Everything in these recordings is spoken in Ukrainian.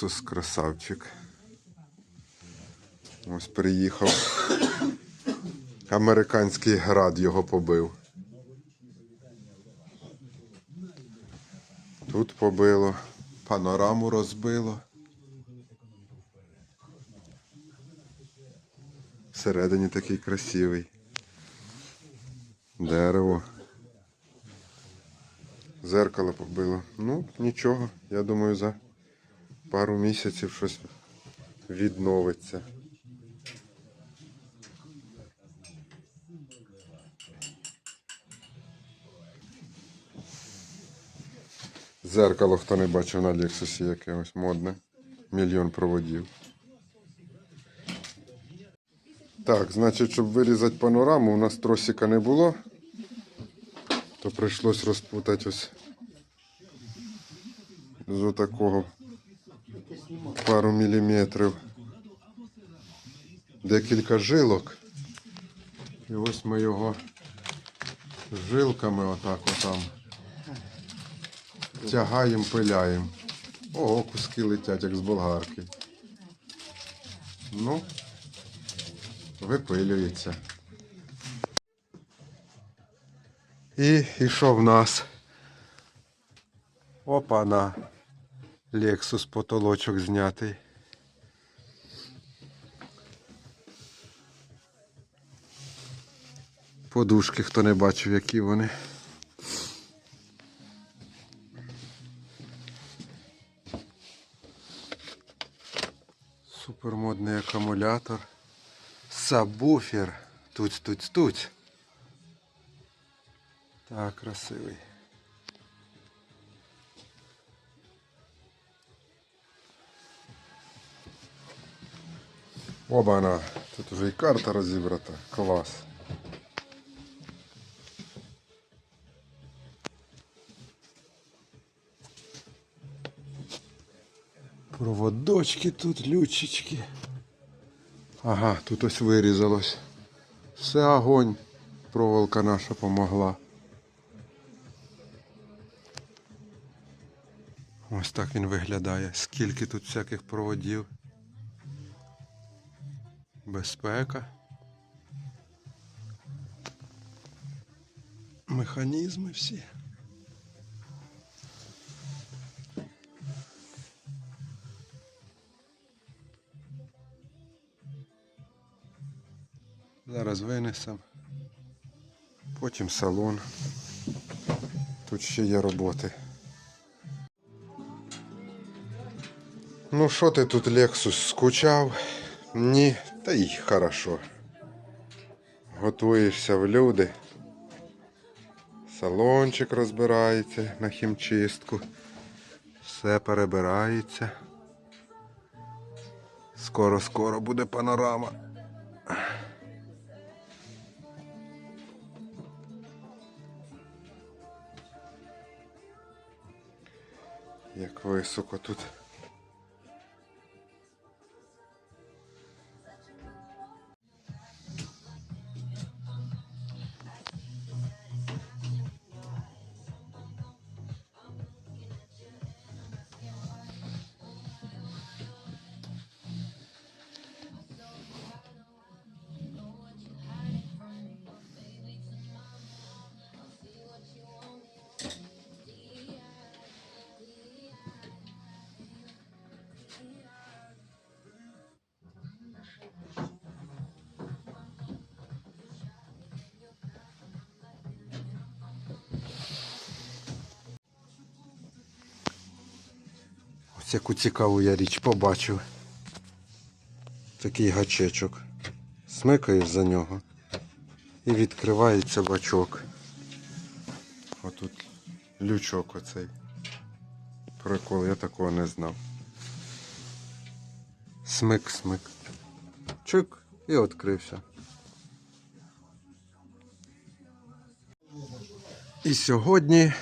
Lexus красавчик. Ось приїхав. Американський град його побив. Тут побило, панораму розбило. Всередині такий красивий. Дерево. Зеркало побило. Ну, нічого. Я думаю, за пару місяців щось відновиться. Зеркало, хто не бачив на Лексусі якесь модне. Мільйон проводів. Так, значить, щоб вирізати панораму, у нас тросика не було, то прийшлось розпутати ось з отакого пару міліметрів. Декілька жилок. І ось ми його жилками отак отам тягаємо, пиляємо. Ого, куски летять, як з болгарки. Ну, випилюється. І, і що в нас? Опа на Lexus потолочок знятий. Подушки, хто не бачив, які вони. Супермодний акумулятор. Сабвуфер. Туць, туць, туць. Так, красивий. Оба-на. Тут уже і карта розібрата. Клас. Проводочки тут, лючечки. Ага, тут ось вирізалось. Все огонь. Проволока наша помогла. Ось так він виглядає. Скільки тут всяких проводів. Безпека. Механізми всі. Зараз винесемо. Потім салон. Тут ще є роботи. Ну що ти тут, Лексус, скучав? Ні, та й хорошо. Готуєшся в люди. Салончик розбирається на хімчистку. Все перебирається. Скоро-скоро буде панорама. Як високо тут. Ось яку цікаву я річ побачив. Такий гачечок. Смикаєш за нього і відкривається бачок. Отут лючок оцей. Прикол, я такого не знав. Смик, смик. Чик і відкрився. І сьогодні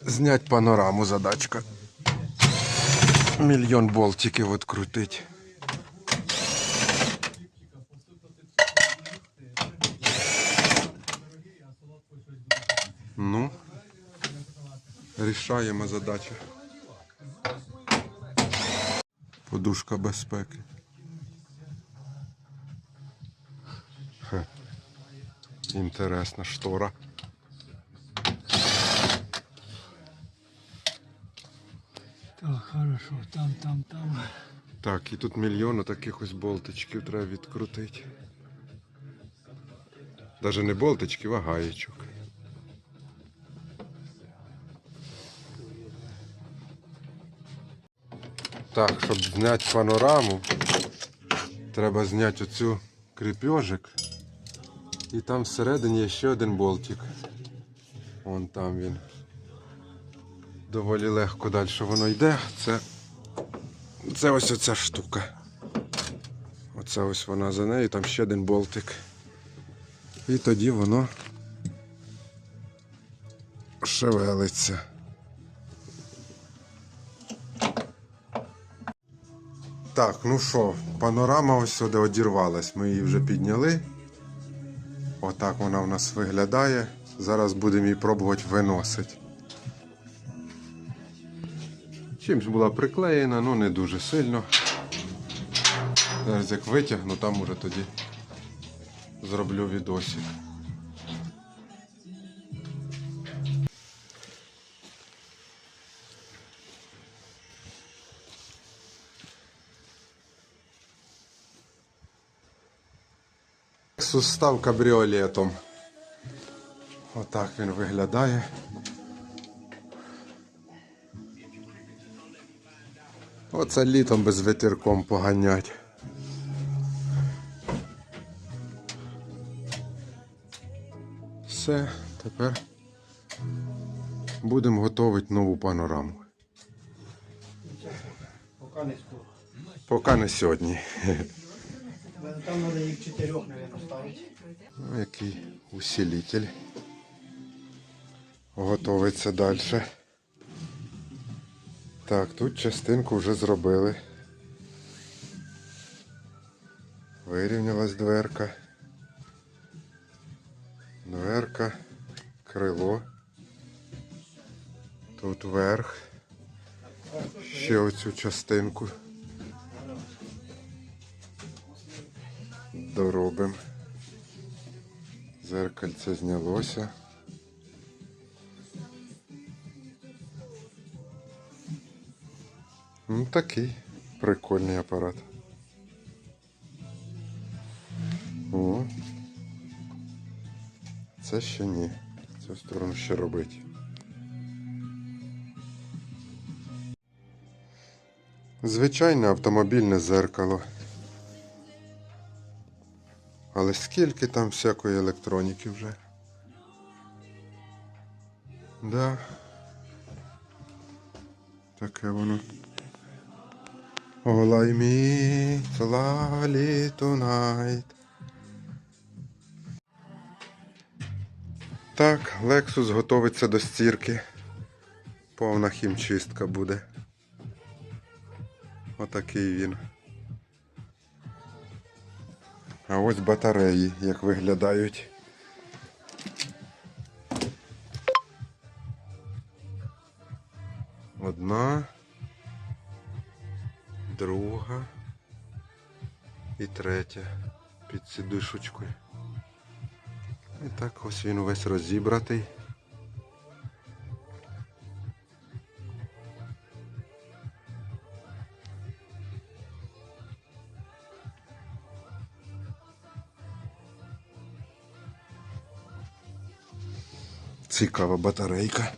знять панораму задачка. Мільйон болтиків відкрутить. Ну, рішаємо задачу. Подушка безпеки. Хе. Інтересна штора. Хорошо, там, там, там. Так, і тут мільйон таких ось болтичків треба відкрутити. Даже не болтичків, а гаєчок. Так, щоб зняти панораму, треба зняти оцю кріпьожик. І там всередині є ще один болтик. Вон там він. Доволі легко далі воно йде. Це це ось оця штука. Оце ось вона за нею, там ще один болтик. І тоді воно шевелиться. Так, ну що, панорама ось сюди одірвалась. Ми її вже підняли. Отак вона в нас виглядає. Зараз будемо її пробувати виносити. Чимсь була приклеєна, ну не дуже сильно. Зараз як витягну, там уже тоді зроблю відосик. Сустав кабріолетом. Отак він виглядає. Оце літом без витірком поганять. Все, тепер будемо готувати нову панораму. Пока не скоро. Поки не сьогодні. Там надо їх чотирьох, наверное, ставити. Ну, який усилитель. Готовиться далі. Так, тут частинку вже зробили. Вирівнялась дверка. Дверка, крило. Тут верх. Ще оцю частинку. Доробимо. Зеркальце знялося. Ну, такий прикольний апарат. О. Це ще ні. Цю сторону ще робить. Звичайне автомобільне зеркало. Але скільки там всякої електроніки вже? Да. Таке воно. All I meet lovely tonight. Так, Lexus готовиться до стірки. Повна хімчистка буде. Отакий він. А ось батареї, як виглядають. Одна, друга і третя під сідушечкою. І так ось він весь розібратий. Цікава батарейка.